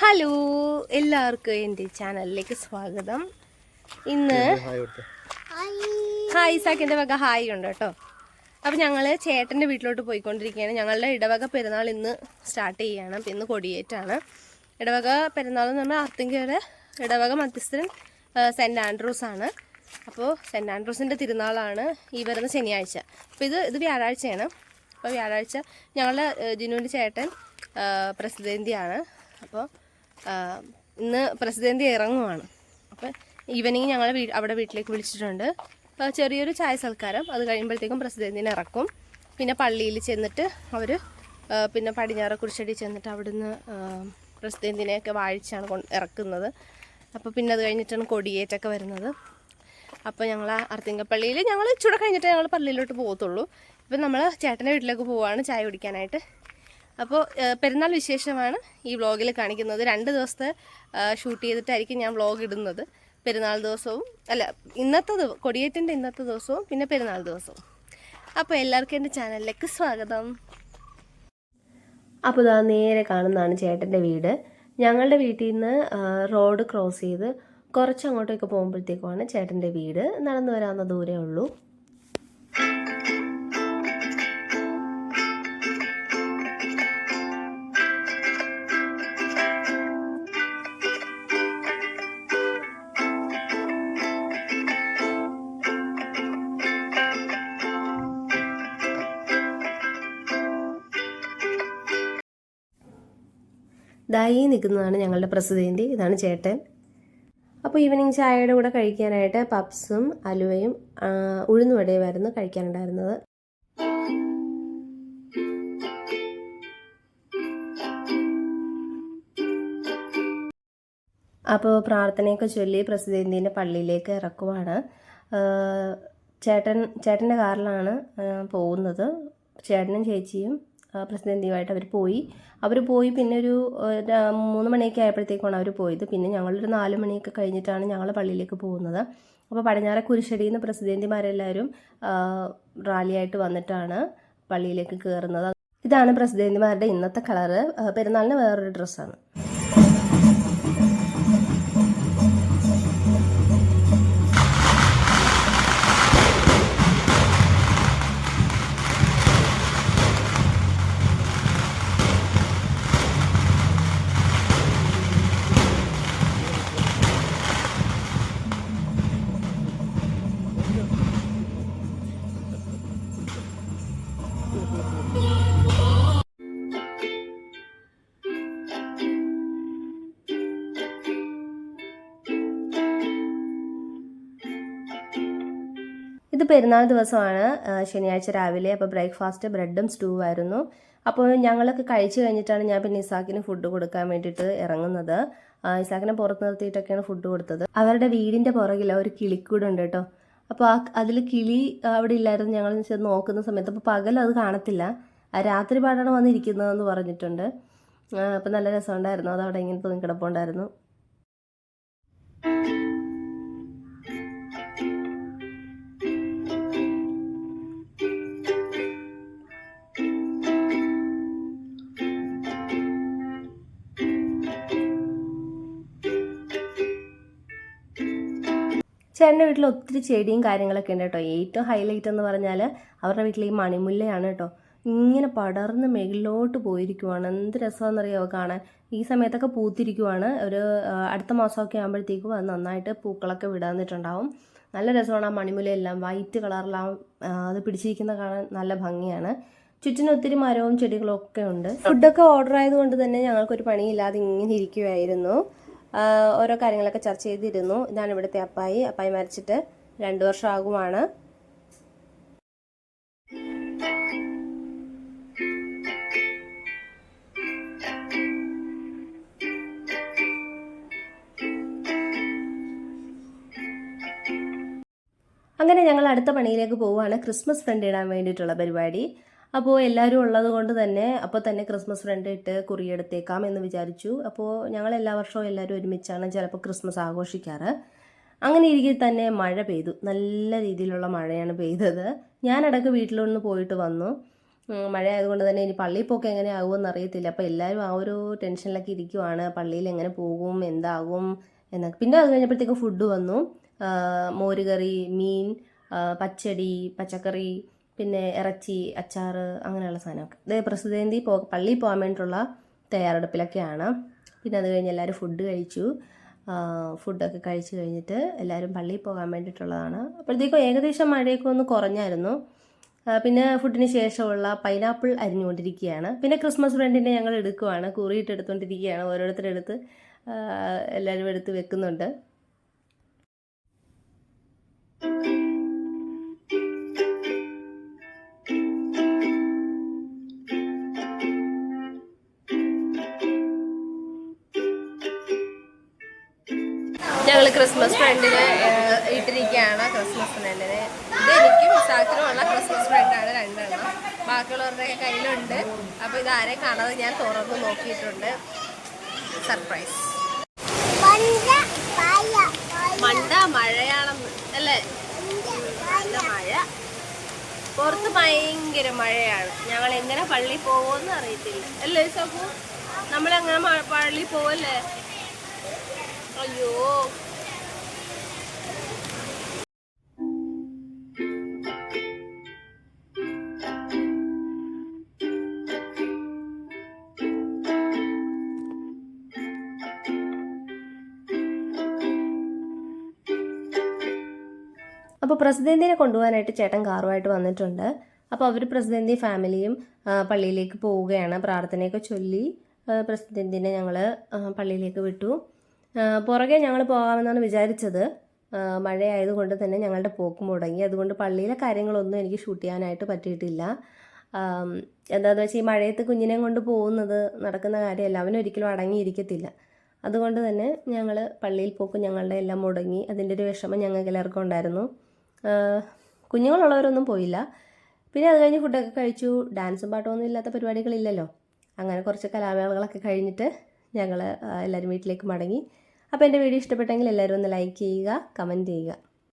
Hello എല്ലാവർക്കും എന്റെ ചാനലിലേക്ക് സ്വാഗതം. ഇന്ന് ഹായ് ഇസാക്കിന്റെ വക ഹായ് ഉണ്ട് കേട്ടോ. അപ്പം ഞങ്ങൾ ചേട്ടന്റെ വീട്ടിലോട്ട് പോയിക്കൊണ്ടിരിക്കുകയാണ്. ഞങ്ങളുടെ ഇടവക പെരുന്നാൾ ഇന്ന് സ്റ്റാർട്ട് ചെയ്യുകയാണ് അപ്പം ഇന്ന് കൊടിയേറ്റാണ്. ഇടവക പെരുന്നാൾ എന്ന് പറഞ്ഞാൽ അർത്തിങ്കയുടെ ഇടവക മധ്യസ്ഥൻ സെന്റ് ആൻഡ്രൂസ് ആണ്. അപ്പോൾ സെന്റ് ആൻഡ്രൂസിന്റെ തിരുനാളാണ് ഈ വരുന്ന ശനിയാഴ്ച. അപ്പോൾ ഇത് ഇത് വ്യാഴാഴ്ചയാണ്. അപ്പോൾ വ്യാഴാഴ്ച ഞങ്ങളുടെ ജിനുവിന്റെ ജിനുവിന്റെ ചേട്ടൻ ആ, പ്രസിദ്ധന്തിയാണ്. അപ്പോൾ ഇന്ന് പ്രസിദ്ധന്തി ഇറങ്ങുവാണ്. അപ്പം ഈവനിങ് ഞങ്ങൾ വീ അവിടെ വീട്ടിലേക്ക് വിളിച്ചിട്ടുണ്ട്. ചെറിയൊരു ചായ സൽക്കാരം. അത് കഴിയുമ്പോഴത്തേക്കും പ്രസിദ്ധന്തിനെ ഇറക്കും. പിന്നെ പള്ളിയിൽ ചെന്നിട്ട് അവർ പിന്നെ പടിഞ്ഞാറ് കുരിശടി ചെന്നിട്ട് അവിടുന്ന് പ്രസിദ്ധന്തിനെയൊക്കെ വാഴിച്ചാണ് കൊണ്ട് ഇറക്കുന്നത്. അപ്പോൾ പിന്നെ അത് കഴിഞ്ഞിട്ടാണ് കൊടിയേറ്റൊക്കെ വരുന്നത്. അപ്പോൾ ഞങ്ങൾ അർത്തിങ്കപ്പള്ളിയിൽ ഞങ്ങൾ ചൂടെ കഴിഞ്ഞിട്ട് ഞങ്ങൾ പള്ളിയിലോട്ട് പോകത്തുള്ളൂ. ഇപ്പം നമ്മൾ ചേട്ടന്റെ വീട്ടിലേക്ക് പോവുകയാണ് ചായ കുടിക്കാനായിട്ട്. അപ്പോൾ പെരുന്നാൾ വിശേഷമാണ് ഈ വ്ളോഗിൽ കാണിക്കുന്നത്. രണ്ട് ദിവസത്തെ ഷൂട്ട് ചെയ്തിട്ടായിരിക്കും ഞാൻ വ്ളോഗ് ഇടുന്നത്. പെരുന്നാൾ ദിവസവും അല്ല ഇന്നത്തെ ദിവസം കൊടിയേറ്റിന്റെ ഇന്നത്തെ ദിവസവും പിന്നെ പെരുന്നാൾ ദിവസവും. അപ്പോൾ എല്ലാവർക്കും എന്റെ ചാനലിലേക്ക് സ്വാഗതം. അപ്പോൾ ഇതാ നേരെ കാണുന്നതാണ് ചേട്ടന്റെ വീട്. ഞങ്ങളുടെ വീട്ടിൽ നിന്ന് റോഡ് ക്രോസ് ചെയ്ത് കുറച്ച് അങ്ങോട്ടേക്ക് പോകുമ്പോഴത്തേക്കുമാണ് ചേട്ടന്റെ വീട്. നടന്നു വരാവുന്ന ദൂരേ ഉള്ളൂ. ദായി നിൽക്കുന്നതാണ് ഞങ്ങളുടെ പ്രസിദ്ധേന്തി ഇതാണ് ചേട്ടൻ. അപ്പോൾ ഈവനിങ് ചായയുടെ കൂടെ കഴിക്കാനായിട്ട് പപ്സും അലുവയും ഉഴുന്നുവടയുമായിരുന്നു കഴിക്കാനുണ്ടായിരുന്നത്. അപ്പോൾ പ്രാർത്ഥനയൊക്കെ ചൊല്ലി പ്രസിദ്ധേന്തിന്റെ പള്ളിയിലേക്ക് ഇറക്കുവാണ്. ചേട്ടൻ ചേട്ടന്റെ കാറിലാണ് പോകുന്നത്. ചേട്ടനും ചേച്ചിയും ആ, അവർ പോയി. അവർ പോയി പിന്നെ ഒരു മൂന്ന് മണിയൊക്കെ ആയപ്പോഴത്തേക്കാണ് അവർ പോയത്. പിന്നെ ഞങ്ങളൊരു നാല് മണിയൊക്കെ കഴിഞ്ഞിട്ടാണ് ഞങ്ങൾ പള്ളിയിലേക്ക് പോകുന്നത്. അപ്പോൾ പടിഞ്ഞാറെ കുരിശടിയിൽ നിന്ന് പ്രസിദ്ധേന്തിമാരെല്ലാവരും റാലിയായിട്ട് വന്നിട്ടാണ് പള്ളിയിലേക്ക് കയറുന്നത് ഇതാണ് പ്രസിഡന്റിമാരുടെ ഇന്നത്തെ കളറ്. പെരുന്നാളിന് വേറൊരു ഡ്രസ്സാണ്. ഇത് പെരുന്നാൾ ദിവസമാണ് ശനിയാഴ്ച രാവിലെ അപ്പോൾ ബ്രേക്ക്ഫാസ്റ്റ് ബ്രെഡും സ്റ്റൂ ആയിരുന്നു അപ്പോൾ ഞങ്ങളൊക്കെ കഴിച്ചു കഴിഞ്ഞിട്ടാണ് ഞാൻ പിന്നെ ഇസാക്കിന് ഫുഡ് കൊടുക്കാൻ വേണ്ടിയിട്ട് ഇറങ്ങുന്നത്. ഇസാക്കിനെ പുറത്ത് നിർത്തിയിട്ടൊക്കെയാണ് ഫുഡ് കൊടുത്തത്. അവരുടെ വീടിന്റെ പുറകിൽ ഒരു കിളിക്കൂടുണ്ട് കേട്ടോ. അപ്പോൾ ആ അതിൽ കിളി അവിടെ ഇല്ലായിരുന്നു. ഞങ്ങൾ നോക്കുന്ന സമയത്ത് അപ്പോൾ പകൽ അത് കാണത്തില്ല. രാത്രി പാടാണ് വന്നിരിക്കുന്നതെന്ന് പറഞ്ഞിട്ടുണ്ട്. അപ്പോൾ നല്ല രസമുണ്ടായിരുന്നു. അത് അവിടെ ഇങ്ങനെ തൂങ്ങി കിടപ്പുണ്ടായിരുന്നു ചേട്ടന്റെ വീട്ടിൽ ഒത്തിരി ചെടിയും കാര്യങ്ങളൊക്കെ ഉണ്ട് കേട്ടോ. ഏറ്റവും ഹൈലൈറ്റ് എന്ന് പറഞ്ഞാൽ അവരുടെ വീട്ടിൽ ഈ മണിമുല്ലയാണ് കേട്ടോ. ഇങ്ങനെ പടർന്ന് മേളിലോട്ട് പോയിരിക്കുവാണ്. എന്ത് രസമാണെന്നറിയാമോ കാണാൻ? ഈ സമയത്തൊക്കെ പൂത്തിരിക്കുവാണ്. ഒരു അടുത്ത മാസമൊക്കെ ആകുമ്പോഴത്തേക്കും അത് നന്നായിട്ട് പൂക്കളൊക്കെ വിടാന്നിട്ടുണ്ടാവും നല്ല രസമാണ് ആ മണിമുലയെല്ലാം വൈറ്റ് കളറിലാവും അത് പിടിച്ചിരിക്കുന്ന കാണാൻ നല്ല ഭംഗിയാണ്. ചുറ്റിന് ഒത്തിരി മരവും ചെടികളും ഒക്കെ ഉണ്ട് ഫുഡൊക്കെ ഓർഡർ ആയതുകൊണ്ട് തന്നെ ഞങ്ങൾക്കൊരു പണിയില്ലാതെ ഇങ്ങനെ ഇരിക്കുമായിരുന്നു ഓരോ കാര്യങ്ങളൊക്കെ ചർച്ച ചെയ്തിരുന്നു. ഇതാണ് ഇവിടുത്തെ അപ്പായി. അപ്പായി മരിച്ചിട്ട് രണ്ടു വർഷം ആകുമാണ് അങ്ങനെ ഞങ്ങൾ അടുത്ത പണിയിലേക്ക് പോവുകയാണ്. ക്രിസ്മസ് ഫ്രണ്ട് ഇടാൻ വേണ്ടിയിട്ടുള്ള പരിപാടി. അപ്പോൾ എല്ലാവരും ഉള്ളത് കൊണ്ട് തന്നെ അപ്പോൾ തന്നെ ക്രിസ്മസ് ഫ്രണ്ട് ഇട്ട് കുറിയെടുത്തേക്കാം എന്ന് വിചാരിച്ചു. അപ്പോൾ ഞങ്ങൾ എല്ലാ വർഷവും എല്ലാവരും ഒരുമിച്ചാണ് ചിലപ്പോൾ ക്രിസ്മസ് ആഘോഷിക്കാറ്. അങ്ങനെ ഇരിക്കെ തന്നെ മഴ പെയ്തു. നല്ല രീതിയിലുള്ള മഴയാണ് പെയ്തത്. ഞാനിടയ്ക്ക് വീട്ടിലൊന്ന് പോയിട്ട് വന്നു. മഴ ആയതുകൊണ്ട് തന്നെ ഇനി പള്ളിയിൽ പോക്ക് എങ്ങനെ ആകുമെന്ന് അറിയത്തില്ല. അപ്പോൾ എല്ലാവരും ആ ഒരു ടെൻഷനിലൊക്കെ ഇരിക്കുവാണ്. പള്ളിയിൽ എങ്ങനെ പോകും എന്താകും എന്നൊക്കെ. പിന്നെ അത് കഴിഞ്ഞപ്പോഴത്തേക്കും ഫുഡ് വന്നു. മോരുകറി മീൻ പച്ചടി പച്ചക്കറി പിന്നെ ഇറച്ചി അച്ചാറ് അങ്ങനെയുള്ള സാധനമൊക്കെ. അതായത് പ്രസിദ്ധേന്തി പോ പള്ളിയിൽ പോകാൻ വേണ്ടിയിട്ടുള്ള തയ്യാറെടുപ്പിലൊക്കെയാണ്. പിന്നെ അത് കഴിഞ്ഞ് എല്ലാവരും ഫുഡ് കഴിച്ചു. ഫുഡൊക്കെ കഴിച്ചു കഴിഞ്ഞിട്ട് എല്ലാവരും പള്ളിയിൽ പോകാൻ വേണ്ടിയിട്ടുള്ളതാണ്. അപ്പോഴത്തേക്കും ഏകദേശം മഴയൊക്കെ ഒന്ന് കുറഞ്ഞായിരുന്നു. പിന്നെ ഫുഡിന് ശേഷമുള്ള പൈനാപ്പിൾ അരിഞ്ഞുകൊണ്ടിരിക്കുകയാണ്. പിന്നെ ക്രിസ്മസ് ഫ്രണ്ടിനെ ഞങ്ങൾ എടുക്കുവാണ്. കുറിയിട്ട് എടുത്തുകൊണ്ടിരിക്കുകയാണ് ഓരോരുത്തരെടുത്ത് എല്ലാവരും എടുത്ത് വെക്കുന്നുണ്ട്. ക്രിസ്മസ് ഫ്രണ്ടിന് ഇട്ടിരിക്കുകയാണ് ക്രിസ്മസ് ഫ്രണ്ടിന് ഇത് എനിക്കും സാക്കിനുമുള്ള ക്രിസ്മസ് ഫ്രണ്ടാണ് രണ്ടെണ്ണം. ബാക്കിയുള്ളവരുടെയൊക്കെ കയ്യിലുണ്ട്. അപ്പോൾ ഇത് ആരെ കാണാതെ ഞാൻ തുറന്ന് നോക്കിയിട്ടുണ്ട്. സർപ്രൈസ് മണ്ട മഴയാണെന്ന് അല്ലേ? മഴ. പുറത്ത് ഭയങ്കര മഴയാണ്. ഞങ്ങൾ എങ്ങനെ പള്ളി പോകുമെന്ന് അറിയത്തില്ല. അല്ലേ സബു? നമ്മളെങ്ങനെ പള്ളി പോവല്ലേ? അയ്യോ. അപ്പോൾ പ്രസിദ്ധേന്തിനെ കൊണ്ടുപോകാനായിട്ട് ചേട്ടൻ കാറുമായിട്ട് വന്നിട്ടുണ്ട്. അപ്പോൾ അവർ പ്രസിഡന്റി ഫാമിലിയും പള്ളിയിലേക്ക് പോവുകയാണ്. പ്രാർത്ഥനയൊക്കെ ചൊല്ലി പ്രസിഡന്റിനെ ഞങ്ങൾ പള്ളിയിലേക്ക് വിട്ടു. പുറകെ ഞങ്ങൾ പോകാമെന്നാണ് വിചാരിച്ചത്. മഴയായതുകൊണ്ട് തന്നെ ഞങ്ങളുടെ പോക്ക് മുടങ്ങി. അതുകൊണ്ട് പള്ളിയിലെ കാര്യങ്ങളൊന്നും എനിക്ക് ഷൂട്ട് ചെയ്യാനായിട്ട് പറ്റിയിട്ടില്ല. എന്താണെന്ന് വെച്ചാൽ ഈ മഴയത്ത് കുഞ്ഞിനെ കൊണ്ട് പോകുന്നത് നടക്കുന്ന കാര്യമല്ല അവനൊരിക്കലും അടങ്ങിയിരിക്കത്തില്ല. അതുകൊണ്ട് തന്നെ ഞങ്ങൾ പള്ളിയിൽ പോക്ക് ഞങ്ങളുടെ എല്ലാം മുടങ്ങി. അതിന്റെ ഒരു വിഷമം ഞങ്ങൾക്ക് എല്ലാവർക്കും ഉണ്ടായിരുന്നു. കുഞ്ഞുങ്ങളുള്ളവരൊന്നും പോയില്ല. പിന്നെ അത് കഴിഞ്ഞ് ഫുഡൊക്കെ കഴിച്ചു. ഡാൻസും പാട്ടൊന്നും ഇല്ലാത്ത പരിപാടികളില്ലല്ലോ. അങ്ങനെ കുറച്ച് കലാമേളകളൊക്കെ കഴിഞ്ഞിട്ട് ഞങ്ങൾ എല്ലാവരും വീട്ടിലേക്ക് മടങ്ങി. അപ്പോൾ എന്റെ വീഡിയോ ഇഷ്ടപ്പെട്ടെങ്കിൽ എല്ലാവരും ഒന്ന് ലൈക്ക് ചെയ്യുക കമന്റ് ചെയ്യുക.